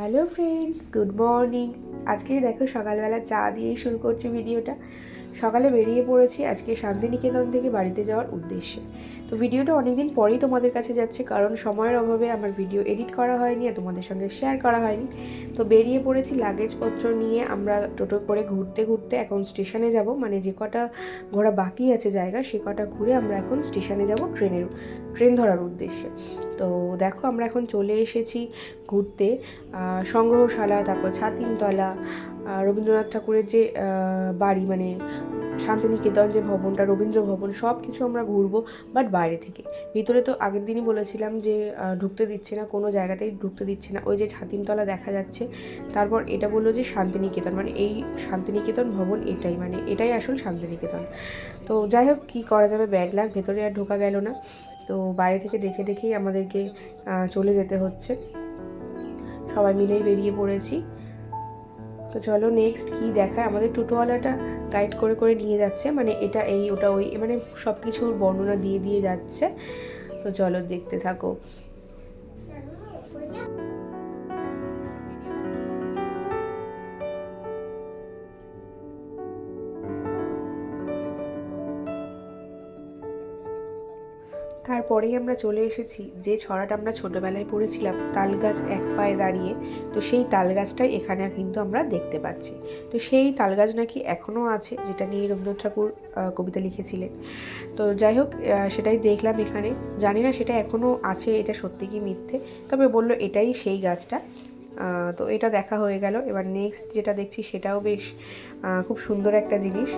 Hello friends, good morning. আজকে দেখো সকালবেলা চা দিয়েই শুরু করছি ভিডিওটা। সকালে বেরিয়ে পড়েছি আজকে শান্তিনিকেতন থেকে বাড়িতে যাওয়ার উদ্দেশ্যে। তো ভিডিওটা অনেকদিন পরেই তোমাদের কাছে যাচ্ছে, কারণ সময়ের অভাবে আমার ভিডিও এডিট করা হয়নি আর তোমাদের সঙ্গে শেয়ার করা হয়নি। তো বেরিয়ে পড়েছি লাগেজপত্র নিয়ে, আমরা টোটো করে ঘুরতে ঘুরতে এখন স্টেশনে যাব। মানে যে কটা ঘোরা বাকি আছে জায়গা, সে কটা ঘুরে আমরা এখন স্টেশনে যাব ট্রেনের, ট্রেন ধরার উদ্দেশ্যে। তো দেখো আমরা এখন চলে এসেছি ঘুরতে সংগ্রহশালা, তারপর ছাতিমতলা রবীন্দ্রনাথ ঠাকুরের যে বাড়ি মানে শান্তিনিকেতন যে ভবনটা, রবীন্দ্র ভবন সব কিছু আমরা ঘুরবো বাট বাইরে থেকে। ভিতরে তো আগের দিনই বলেছিলাম যে ঢুকতে দিচ্ছে না, কোনো জায়গাতেই ঢুকতে দিচ্ছে না। ওই যে ছাতিমতলা দেখা যাচ্ছে, তারপর এটা বলল যে শান্তিনিকেতন মানে এই শান্তিনিকেতন ভবন এটাই মানে এটাই আসল শান্তিনিকেতন। তো যাই হোক, কী করা যাবে ব্যাড লাগ ভেতরে আর ঢোকা গেল না। তো বাইরে থেকে দেখে দেখেই আমাদেরকে চলে যেতে হচ্ছে। সবাই মিলেই বেরিয়ে পড়েছি। তো চলো নেক্সট কি দেখায়? আমাদের টোটোওয়ালাটা গাইড করে করে নিয়ে যাচ্ছে। মানে এটা এই, ওটা ওই মানে সব কিছুর বর্ণনা দিয়ে দিয়ে যাচ্ছে। তো চলো দেখতে থাকো। তারপরেই আমরা চলে এসেছি। যে ছড়াটা আমরা ছোটোবেলায় পড়েছিলাম তাল গাছ এক পায়ে দাঁড়িয়ে, তো সেই তাল গাছটাই এখানে কিন্তু আমরা দেখতে পাচ্ছি। তো সেই তাল গাছ নাকি এখনও আছে, যেটা নিয়ে রবীন্দ্রনাথ ঠাকুর কবিতা লিখেছিলেন। তো যাই হোক সেটাই দেখলাম এখানে। জানি না সেটা এখনও আছে, এটা সত্যি কি মিথ্যে? তবে বলল এটাই সেই গাছটা। তো এটা দেখা হয়ে গেল। এবার নেক্সট যেটা দেখছি সেটাও বেশ খুব সুন্দর একটা জিনিস।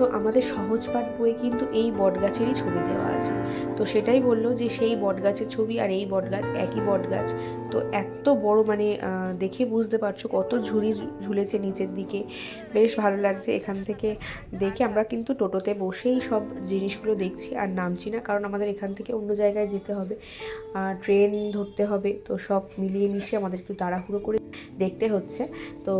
তো আমাদের সহজ পাঠ বইয়ে কিন্তু এই বটগাছেরই ছবি দেওয়া আছে। তো সেটাই বলল যে সেই বটগাছের ছবি আর এই বটগাছ একই বটগাছ। তো এত বড় মানে দেখে বুঝতে পারছ কত ঝুড়ি ঝুলেছে নিচের দিকে। বেশ ভালো লাগছে এখান থেকে দেখে। আমরা কিন্তু টোটোতে বসেই সব জিনিসগুলো দেখছি, আর নামছি না কারণ আমাদের এখান থেকে অন্য জায়গায় যেতে হবে। ট্রেন ধরতে হবে, তো সব মিলিয়ে মিশিয়ে আমাদের একটু তাড়াহুড়ো করে দেখতে হচ্ছে। তো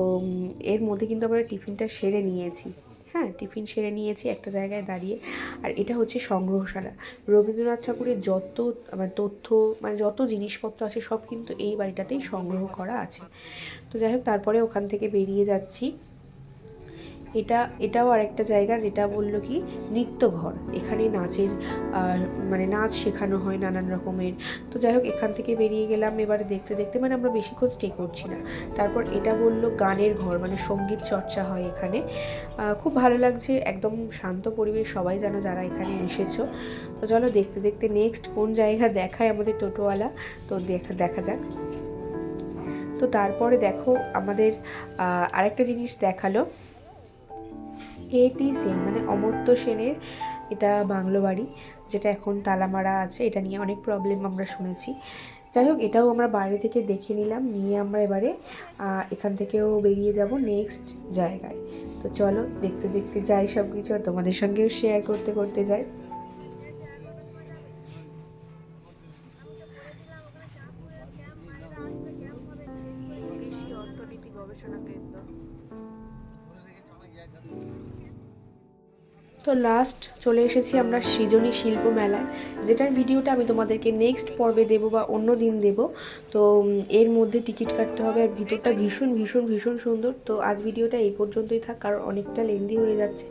এর মধ্যে কিন্তু আমরা টিফিনটা সেরে নিয়েছি। হ্যাঁ টিফিন সেরে নিয়েছি একটা জায়গায় দাঁড়িয়ে। আর এটা হচ্ছে সংগ্রহশালা। রবীন্দ্রনাথ ঠাকুরের যত মানে তথ্য মানে যত জিনিসপত্র আছে সব কিন্তু এই বাড়িটাতেই সংগ্রহ করা আছে। তো যাই হোক, তারপরে ওখান থেকে বেরিয়ে যাচ্ছি। এটা, এটাও আরেকটা জায়গা যেটা বলল কি, নৃত্যঘর। এখানে নাচের মানে নাচ শেখানো হয় নানান রকমের। তো যাই হোক, এখান থেকে বেরিয়ে গেলাম। এবারে দেখতে দেখতে মানে আমরা বেশিক্ষণ স্টে করছি না। তারপর এটা বলল গানের ঘর মানে সংগীত চর্চা হয় এখানে। খুব ভালো লাগছে, একদম শান্ত পরিবেশ, সবাই জানো যারা এখানে এসেছ। তো চলো দেখতে দেখতে নেক্সট কোন জায়গা দেখায় আমাদের টোটোওয়ালা। তো দেখা দেখা যাক। তো তারপরে দেখো আমাদের আরেকটা জিনিস দেখাল। এটি সেন মানে অমর্ত্য সেনের এটা বাংলো বাড়ি, যেটা এখন তালামারা আছে, এটা নিয়ে অনেক প্রবলেম আমরা শুনেছি। যাই হোক, এটাও আমরা বাইরে থেকে দেখে নিলাম, নিয়ে আমরা এবারে এখান থেকেও বেরিয়ে যাব নেক্সট জায়গায়। তো চলো, দেখতে দেখতে যাই সব কিছু আর তোমাদের সঙ্গেও শেয়ার করতে করতে যাই। গবেষণা কেন্দ্র। তো লাস্ট চলে এসেছি আমরা সৃজনী শিল্প মেলায়। যেটার ভিডিওটা আমি তোমাদেরকে নেক্সট পর্বে দেবো বা অন্য দিন দেবো। তো এর মধ্যে টিকিট কাটতে হবে আর ভিতরটা ভীষণ ভীষণ ভীষণ সুন্দর। তো আজ ভিডিওটা এই পর্যন্তই থাক, কারণ অনেকটা লেন্দি হয়ে যাচ্ছে।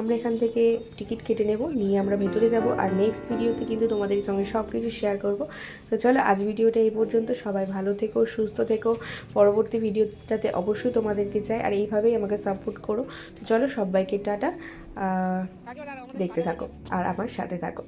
আমরা এখান থেকে টিকিট কেটে নেব, নিয়ে আমরা ভেতরে যাব আর নেক্সট ভিডিওতে কিন্তু তোমাদেরকে আমি সব কিছু শেয়ার করব। তো চলো, আজ ভিডিওটা এই পর্যন্ত। সবাই ভালো থেকো, সুস্থ থেকো। পরবর্তী ভিডিওটাতে অবশ্যই তোমাদেরকে চাই। আর এইভাবেই আমাকে সাপোর্ট করো। তো চলো, সবাইকে টাটা। দেখতে থাকো আর আমার সাথে থাকো।